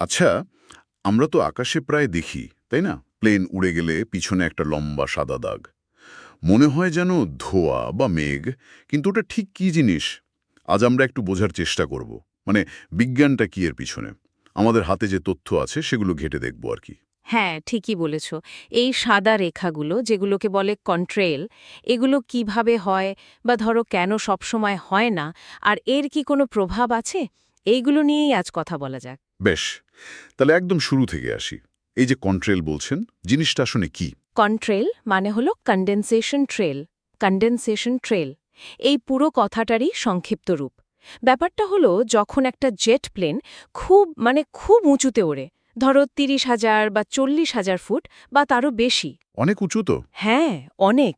আচ্ছা আমরা তো আকাশে প্রায় দেখি, তাই না? প্লেন উড়ে গেলে পিছনে একটা লম্বা সাদা দাগ। মনে হয় যেন ধোয়া বা মেঘ, কিন্তু ওটা ঠিক কী জিনিস? আজ আমরা একটু বোঝার চেষ্টা করব। মানে বিজ্ঞানটা কি এর পিছনে? আমাদের হাতে যে তথ্য আছে, সেগুলো ঘেটে দেখব আর কি। হ্যাঁ ঠিকই বলেছ। এই সাদা রেখাগুলো, যেগুলোকে বলে কন্ট্রেল, এগুলো কীভাবে হয় বা ধরো কেন সবসময় হয় না, আর এর কি কোনো প্রভাব আছে? এইগুলো নিয়েই আজ কথা বলা যাক। বেশ তাহলে একদম শুরু থেকে আসি। এই যে কন্ট্রেল বলছেন জিনিসটা আসলে কি? কন্ট্রেল মানে হলো কন্ডেনসেশন ট্রেল কন্ডেনসেশন ট্রেল এই পুরো কথাটারই সংক্ষিপ্ত রূপ। ব্যাপারটা হলো যখন একটা জেট প্লেন খুব মানে খুব উঁচুতে ওড়ে ধরো তিরিশ হাজার বা চল্লিশ হাজার ফুট বা তারও বেশি। অনেক উঁচু তো? হ্যাঁ অনেক।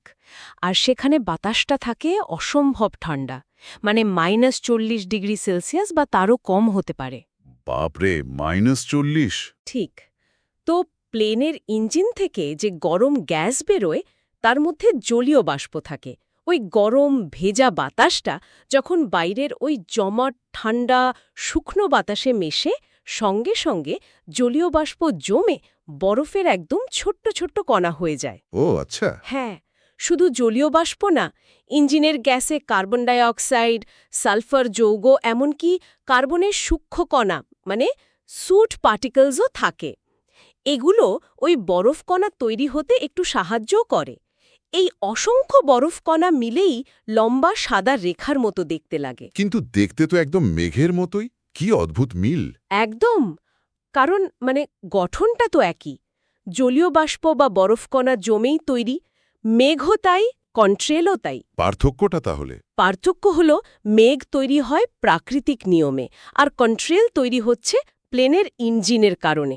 আর সেখানে বাতাসটা থাকে অসম্ভব ঠান্ডা। মানে মাইনাস চল্লিশ ডিগ্রি সেলসিয়াস বা তারও কম হতে পারে। বাপরে মাইনাস চল্লিশ? ঠিক। তো প্লেনের ইঞ্জিন থেকে যে গরম গ্যাস বেরোয় তার মধ্যে জলীয় বাষ্প থাকে। ওই গরম ভেজা বাতাসটা যখন বাইরের ওই জমাট ঠান্ডা শুকনো বাতাসে মেশে সঙ্গে সঙ্গে জলীয় বাষ্প জমে বরফের একদম ছোট্ট ছোট্ট কণা হয়ে যায়। ও আচ্ছা। হ্যাঁ শুধু জলীয় বাষ্প না ইঞ্জিনের গ্যাসে কার্বন ডাই অক্সাইড সালফার যৌগ এমনকি কার্বনের সূক্ষ্ম কণা মানে সুট পার্টিকলসও থাকে। এগুলো ওই বরফ কণা তৈরি হতে একটু সাহায্যও করে। এই অসংখ্য বরফ কণা মিলেই লম্বা সাদা রেখার মতো দেখতে লাগে। কিন্তু দেখতে তো একদম মেঘের মতোই। কি অদ্ভুত মিল। একদম। কারণ মানে গঠনটা তো একই। জলীয় বাষ্প বা বরফকণা জমেই তৈরি মেঘও তাই কন্ট্রেলও তাই। পার্থক্যটা তাহলে? পার্থক্য হল মেঘ তৈরি হয় প্রাকৃতিক নিয়মে আর কন্ট্রেল তৈরি হচ্ছে প্লেনের ইঞ্জিনের কারণে।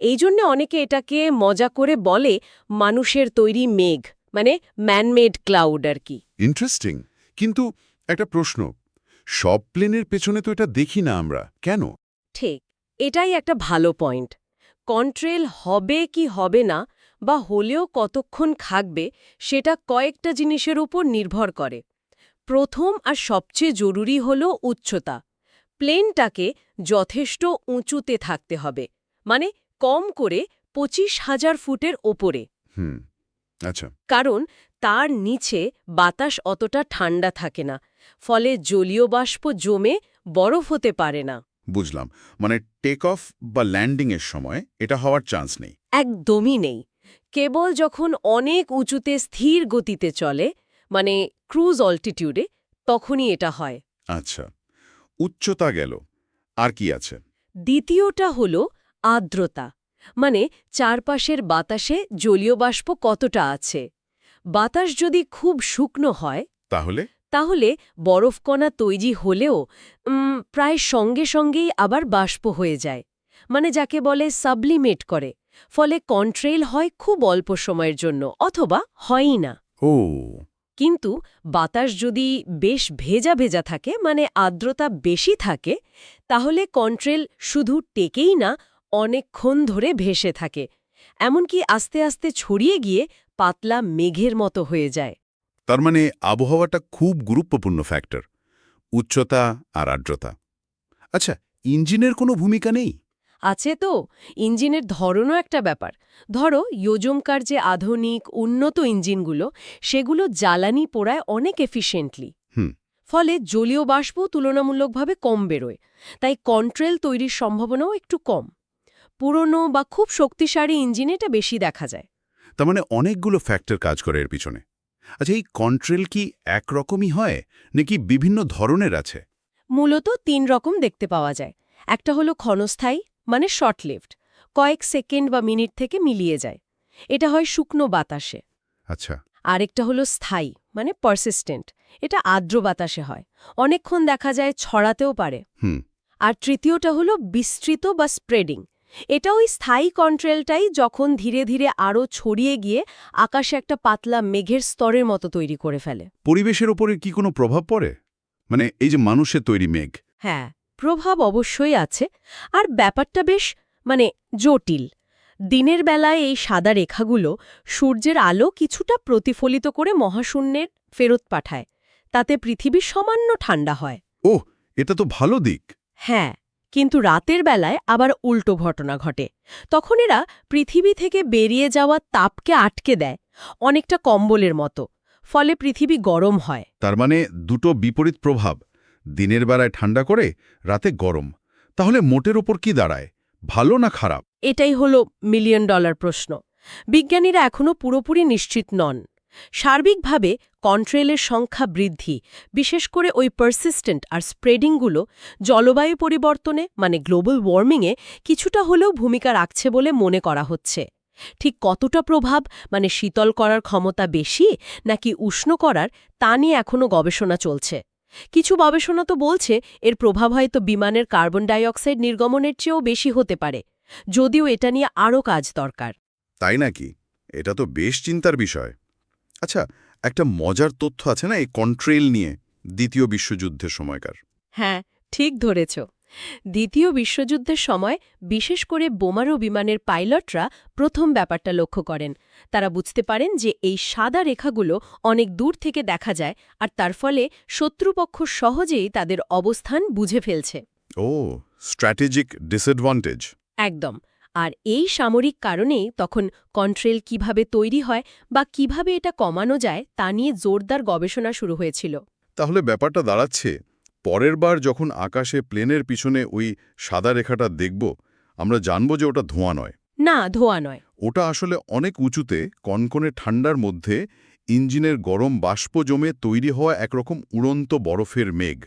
এই জন্য অনেকে এটাকে মজা করে বলে মানুষের তৈরি মেঘ মানে ম্যানমেড ক্লাউড আর কি। ইন্টারেস্টিং কিন্তু একটা প্রশ্ন সব প্লেনের পেছনে তো এটা দেখি না আমরা। কেন? ঠিক এটাই একটা ভালো পয়েন্ট। কন্ট্রেল হবে কি হবে না বা হলেও কতক্ষণ থাকবে সেটা কয়েকটা জিনিসের উপর নির্ভর করে। প্রথম আর সবচেয়ে জরুরি হল উচ্চতা। প্লেনটাকে যথেষ্ট উঁচুতে থাকতে হবে মানে কম করে পঁচিশ হাজার ফুটের ওপরে। হুম আচ্ছা। কারণ তার নিচে বাতাস অতটা ঠান্ডা থাকে না ফলে জলীয় বাষ্প জমে বরফ হতে পারে না। বুঝলাম। মানে টেক অফ বা ল্যান্ডিংয়ের সময় এটা হওয়ার চান্স নেই। একদমই নেই। কেবল যখন অনেক উঁচুতে স্থির গতিতে চলে মানে ক্রুজ অল্টিটিউডে তখনই এটা হয়। আচ্ছা। উচ্চতা গেল। আর কি আছে? দ্বিতীয়টা হল আর্দ্রতা। মানে চারপাশের বাতাসে জলীয় বাষ্প কতটা আছে? বাতাস যদি খুব শুকনো হয় তাহলে? তাহলে বরফকণা তৈরি হলেও প্রায় সঙ্গে সঙ্গেই আবার বাষ্প হয়ে যায় মানে যাকে বলে সাবলিমেট করে ফলে কন্ট্রেল হয় খুব অল্প সময়ের জন্য অথবা হয়ই না। ও। কিন্তু বাতাস যদি বেশ ভেজা ভেজা থাকে মানে আর্দ্রতা বেশি থাকে তাহলে কন্ট্রেল শুধু টেকেই না অনেকক্ষণ ধরে ভেসে থাকে এমনকি আস্তে আস্তে ছড়িয়ে গিয়ে পাতলা মেঘের মতো হয়ে যায়। তার মানে আবহাওয়াটা খুব গুরুত্বপূর্ণ ফ্যাক্টর উচ্চতা আর আর্দ্রতা। আচ্ছা ইঞ্জিনের কোনো ভূমিকা নেই? আছে তো ইঞ্জিনের ধরনও একটা ব্যাপার। ধরো ইয়োজমকার যে আধুনিক উন্নত ইঞ্জিনগুলো সেগুলো জ্বালানি পোড়ায় অনেক এফিশিয়েন্টলি হুম। ফলে জলীয় বাষ্প তুলনামূলকভাবে কম বেরোয় তাই কন্ট্রেল তৈরির সম্ভাবনাও একটু কম। পুরনো বা খুব শক্তিশালী ইঞ্জিনে এটা বেশি দেখা যায়। তার মানে অনেকগুলো ফ্যাক্টর কাজ করে এর পিছনে। আচ্ছা এই কন্ট্রেল কি একরকমই হয় নাকি বিভিন্ন ধরনের আছে? মূলত তিন রকম দেখতে পাওয়া যায়। একটা হলো ক্ষণস্থায়ী মানে শর্ট লিফট কয়েক সেকেন্ড বা মিনিট থেকে মিলিয়ে যায়। এটা হয় শুকনো বাতাসে। আচ্ছা। আরেকটা হলো স্থায়ী মানে পারসিস্টেন্ট এটা আর্দ্র বাতাসে হয়। অনেকক্ষণ দেখা যায় ছড়াতেও পারে। হুম। আর তৃতীয়টা হলো বিস্তৃত বা স্প্রেডিং এটা ওই স্থায়ী কন্ট্রেলটাই যখন ধীরে ধীরে আরও ছড়িয়ে গিয়ে আকাশে একটা পাতলা মেঘের স্তরের মতো তৈরি করে ফেলে। পরিবেশের ওপরে কি কোনো প্রভাব পড়ে? মানে এই যে মানুষের তৈরি মেঘ। হ্যাঁ প্রভাব অবশ্যই আছে আর ব্যাপারটা বেশ মানে জটিল। দিনের বেলায় এই সাদা রেখাগুলো সূর্যের আলো কিছুটা প্রতিফলিত করে মহাশূন্যের ফেরত পাঠায় তাতে পৃথিবী সামান্য ঠান্ডা হয়। ও এটা তো ভালো দিক। হ্যাঁ কিন্তু রাতের বেলায় আবার উল্টো ঘটনা ঘটে। তখন এরা পৃথিবী থেকে বেরিয়ে যাওয়া তাপকে আটকে দেয় অনেকটা কম্বলের মতো। ফলে পৃথিবী গরম হয়। তার মানে দুটো বিপরীত প্রভাব দিনের বেলায় ঠান্ডা করে রাতে গরম। তাহলে মোটের ওপর কি দাঁড়ায় ভালো না খারাপ? এটাই হলো মিলিয়ন ডলার প্রশ্ন। বিজ্ঞানীরা এখনও পুরোপুরি নিশ্চিত নন। সার্বিকভাবে কন্ট্রেলের সংখ্যা বৃদ্ধি, বিশেষ করে ওই পারসিস্টেন্ট আর স্প্রেডিংগুলো জলবায়ু পরিবর্তনে মানে গ্লোবাল ওয়ার্মিংয়ে কিছুটা হলেও ভূমিকা রাখছে বলে মনে করা হচ্ছে। ঠিক কতটা প্রভাব মানে শীতল করার ক্ষমতা বেশি, নাকি উষ্ণ করার, তা নিয়ে এখনও গবেষণা চলছে। কিছু গবেষণা তো বলছে, এর প্রভাব হয়তো বিমানের কার্বন ডাইঅক্সাইড নির্গমনের চেয়েও বেশি হতে পারে। যদিও এটা নিয়ে আরও কাজ দরকার। তাই নাকি? এটা তো বেশ চিন্তার বিষয়। আচ্ছা একটা মজার তথ্য আছে না এই কন্ট্রেল নিয়ে দ্বিতীয় বিশ্বযুদ্ধের সময়কার? হ্যাঁ ঠিক ধরেছ। দ্বিতীয় বিশ্বযুদ্ধের সময় বিশেষ করে বোমারু বিমানের পাইলটরা প্রথম ব্যাপারটা লক্ষ্য করেন। তারা বুঝতে পারেন যে এই সাদা রেখাগুলো অনেক দূর থেকে দেখা যায় আর তার ফলে শত্রুপক্ষ সহজেই তাদের অবস্থান বুঝে ফেলছে। ও স্ট্র্যাটেজিক ডিসঅ্যাডভান্টেজ। একদম। আর এই সামরিক কারণেই তখন কন্ট্রেল কীভাবে তৈরি হয় বা কীভাবে এটা কমানো যায় তা নিয়ে জোরদার গবেষণা শুরু হয়েছিল। তাহলে ব্যাপারটা দাঁড়াচ্ছে পরের বার যখন আকাশে প্লেনের পিছনে ওই সাদা রেখাটা দেখব আমরা জানব যে ওটা ধোঁয়া নয়। না ধোঁয়া নয়। ওটা আসলে অনেক উঁচুতে কনকনে ঠান্ডার মধ্যে ইঞ্জিনের গরম বাষ্প জমে তৈরি হওয়া একরকম উড়ন্ত বরফের মেঘ।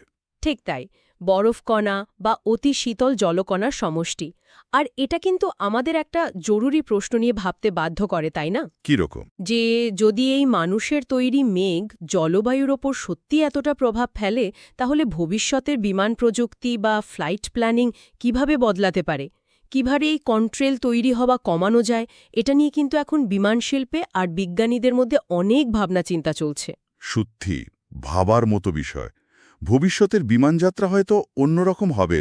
ঠিক তাই। বরফকণা বা অতি শীতল জলকণার সমষ্টি। আর এটা কিন্তু আমাদের একটা জরুরি প্রশ্ন নিয়ে ভাবতে বাধ্য করে তাই না? কি রকম? যে যদি এই মানুষের তৈরি মেঘ জলবায়ুর ওপর সত্যি এতটা প্রভাব ফেলে তাহলে ভবিষ্যতের বিমান প্রযুক্তি বা ফ্লাইট প্ল্যানিং কীভাবে বদলাতে পারে? কীভাবে এই কন্ট্রেল তৈরি হওয়া কমানো যায়? এটা নিয়ে কিন্তু এখন বিমান শিল্পে আর বিজ্ঞানীদের মধ্যে অনেক ভাবনা চিন্তা চলছে। সত্যি ভাবার মতো বিষয়। ভবিষ্যতের বিমানযাত্রা হয়তো অন্যরকম হবে।